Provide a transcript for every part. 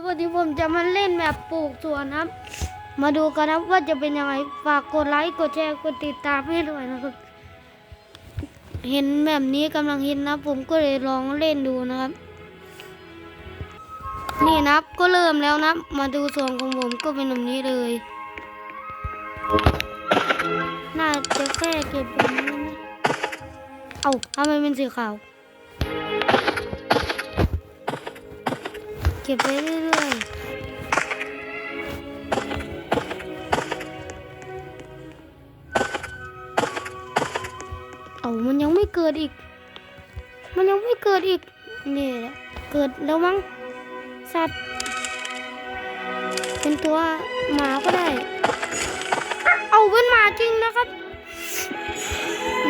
ครับวันนี้ผมจะมาเล่นแบบปลูกสวนครับ มาดูกันครับว่าจะเป็นยังไงฝากกดไลค์กดแชร์กดติดตามให้ด้วยนะครับ เห็นแบบนี้กำลังฮิตนะ ผมก็เลยลองเล่นดูนะครับ นี่นะครับก็เริ่มแล้วนะ มาดูสวนของผมก็เป็นแบบนี้เลย น่าจะแค่เก็บแบบนี้นะเอ้าทำไมเป็นสีขาว ก็บไปเรื่อยๆเอามันยังไม่เกิดอีก มันยังไม่เกิดอีก นี่แหละ เกิดแล้วมั้ง สัตว์ เป็นตัวหมาก็ได้ เอาเป็นหมาจริงนะครับ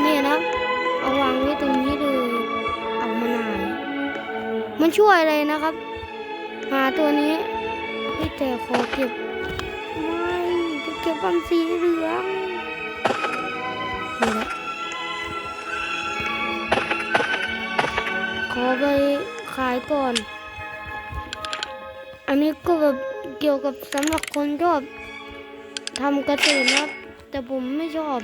นี่นะ เอาวางไว้ตรงนี้เลย เอามาหน่ายมันช่วยเลยนะครับ หาตัวนี้เฮ้ยแต่ขอเก็บ ไม่จะเก็บบันสีเหลืองนี่แหละขอไปขายก่อน อันนี้ก็แบบเกี่ยวกับสำหรับคนชอบทำเกษตรนะครับแต่ผมไม่ชอบ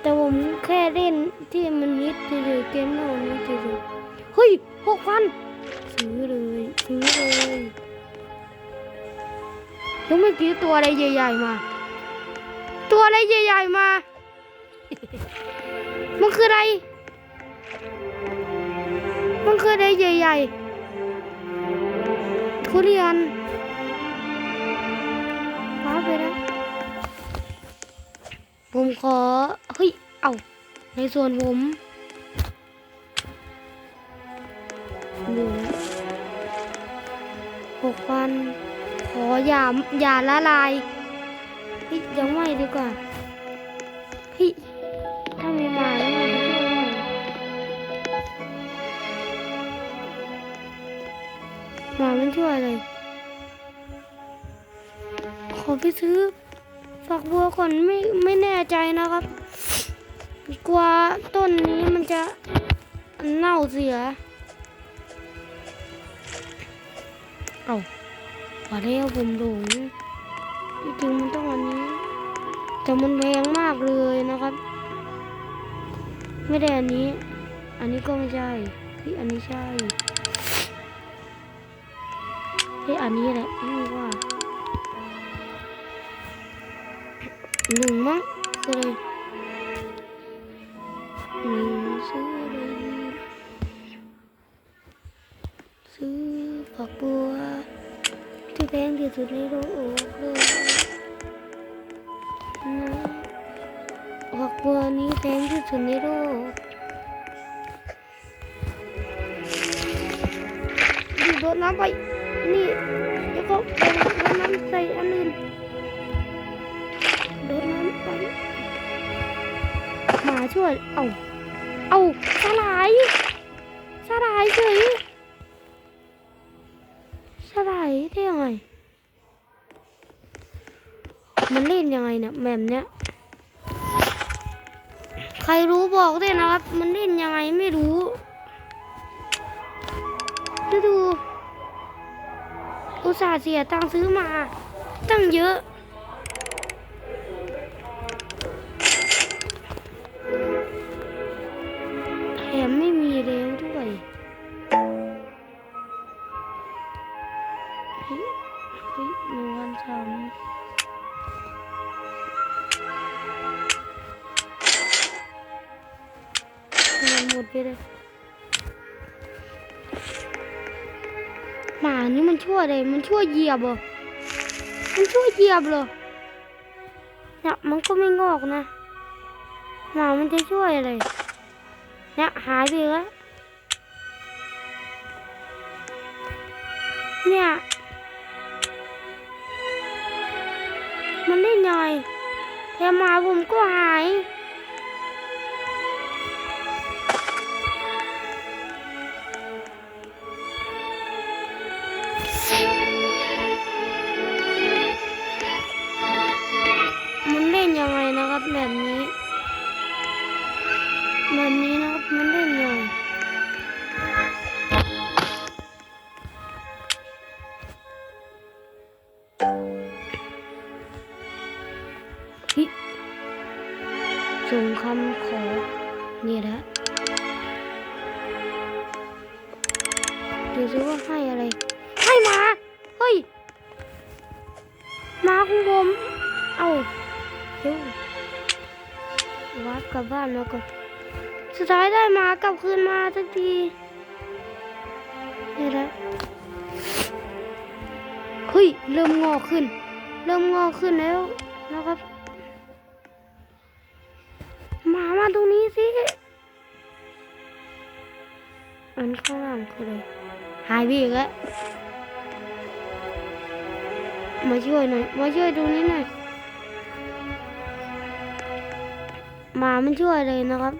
แต่ผมแค่เล่นที่มันนิดเฉยๆเกมเหล่นี้เฉยๆเฮ้ยหกพัน ซื้อเลย ซื้อเลยแล้วเมื่อกี้ตัวอะไรใหญ่ๆมา ตัวอะไรใหญ่ๆมา มันคืออะไร มันคืออะไรใหญ่ๆทุเรียนว้าไปแล้ว ผมขอ เฮ้ย เอาในส่วนผมหนึ่ง หกพันขออย่าอย่าละลายเฮ้ยยังไม่ดีกว่าเฮ้ยถ้ามีมาแล้วมันจะช่วยได้หมามันช่วยเลยขอไปซื้อฝักบัวก่อนไม่ไม่แน่ใจนะครับ กลัวต้นนี้มันจะเน่าเสีย เอาพอแล้วผมหลงจริงๆมันต้องอันนี้ แต่มันแพงมากเลยนะครับ ไม่ได้อันนี้ อันนี้ก็ไม่ใช่เฮ้ยอันนี้ใช่เฮ้ยอันนี้แหละนี่ว่าหนึ่งมั้งคืออะไที่สุดในโลกเลยนะผักบัวนี้แพงที่สุดในโลกดูโดดน้ำไป นี่แล้วก็โดดน้ำใส่อันอื่นโดดน้ำไปหมาช่วย เอาเอาสลายสลายเฉยสลายได้ยังไง มันเล่นยังไงเนี่ยแบบเนี้ย ใครรู้บอกด้วยนะครับ มันเล่นยังไงไม่รู้ดูดู อุตส่าห์เสียตังซื้อมา ตั้งเยอะ แถมไม่มีแล้วด้วย เลย หมานี่มันชั่วเลย มันชั่วเหยียบเหรอมันชั่วเหยียบเหรอเนี่ยมันก็ไม่งอกนะ หมามันจะช่วยอะไรเนี่ยหายไปแล้ว เนี่ย มันเล่นยังไงแถมหมาผมก็หาย ส่งคำขอ นี่แหละดูซิว่าให้อะไร ให้มา เฮ้ย มาของผม เอาเดี๋ยววัดกลับบ้านแล้วก่อนสุดท้ายได้มากลับคืนมาสักทีนี่แหละเฮ้ย เริ่มงอขึ้น เริ่มงอขึ้นแล้วนะครับ มาตรงนี้สิ อันข้างล่างคืออะไรหายไปอีกแล้ว มาช่วยหน่อย มาช่วยตรงนี้หน่อย มามันช่วยเลยนะครับ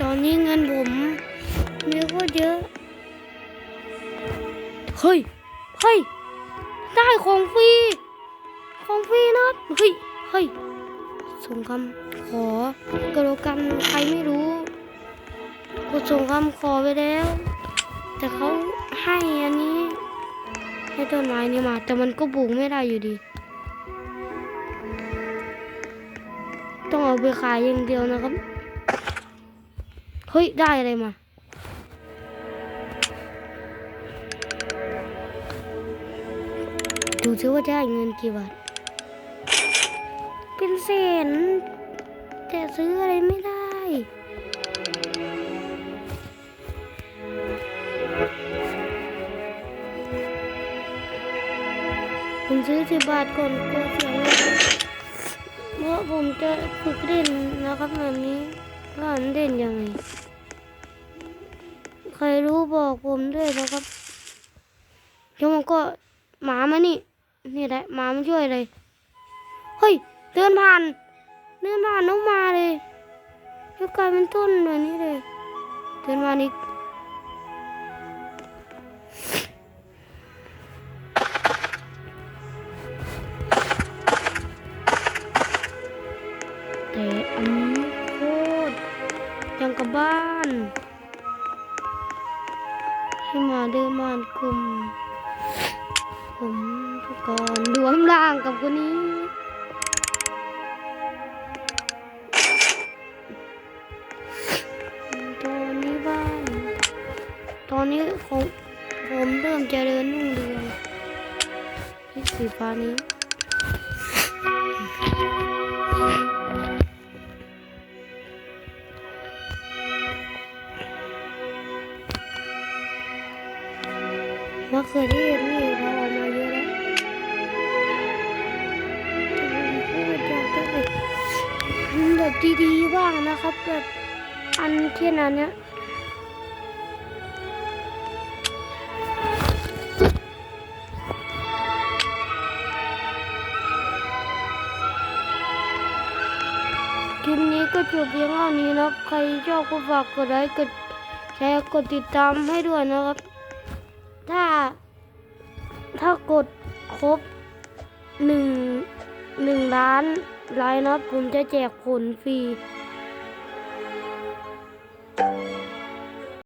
ตอนนี้เงินผมมีก็เยอะ เฮ้ย เฮ้ย ได้ของฟรี ของฟรีนะเฮ้ย เฮ้ยส่งคำขอกระโดกันใครไม่รู้กดส่งคำขอไปแล้ว แต่เขาให้อันนี้ ให้ต้นไม้นี้มา แต่มันก็ปลูกไม่ได้อยู่ดี ต้องเอาไปขายอย่างเดียวนะครับ เฮ้ย ได้อะไรมา ดูซิว่าได้เงินกี่บาท เป็นแสนแต่ซื้ออะไรไม่ได้ ผมซื้อสิบบาทก่อนกลัวเสียเงินเพราะผมจะฝึกเล่นนะครับแบบนี้ว่ามันเล่นยังไง ครรู้บอกผมด้วยนะครับแล้วมันก็หมามานี่ นี่แหละหมามันช่วยเลย เฮ้ย เดินผ่าน เดินผ่านน้องมาเลยแล้วกลายเป็นต้นแบบนี้เลย เดินมาอี เดินมานกลุ่ม ผมทุกคนรวมร่างกับคนนี้ตอนนี้บ้าน ตอนนี้ผมผมเริ่มจะเดินรุ่งเรืองที่สีฟ้านี้ เขือเทศนี่เราเอามาเยอะแล้วพูดอยากได้แบบดีๆบ้างนะครับแบบอันเช่นอันเนี้ยคลิปนี้ก็จบเพียงเท่านี้นะครับ ใครชอบก็ฝากกดไลค์ กดแชร์ กดติดตามให้ด้วยนะครับ ถ้า ถ้ากดครบหนึ่งหนึ่งล้านไลน์นะผมจะแจกผลฟรี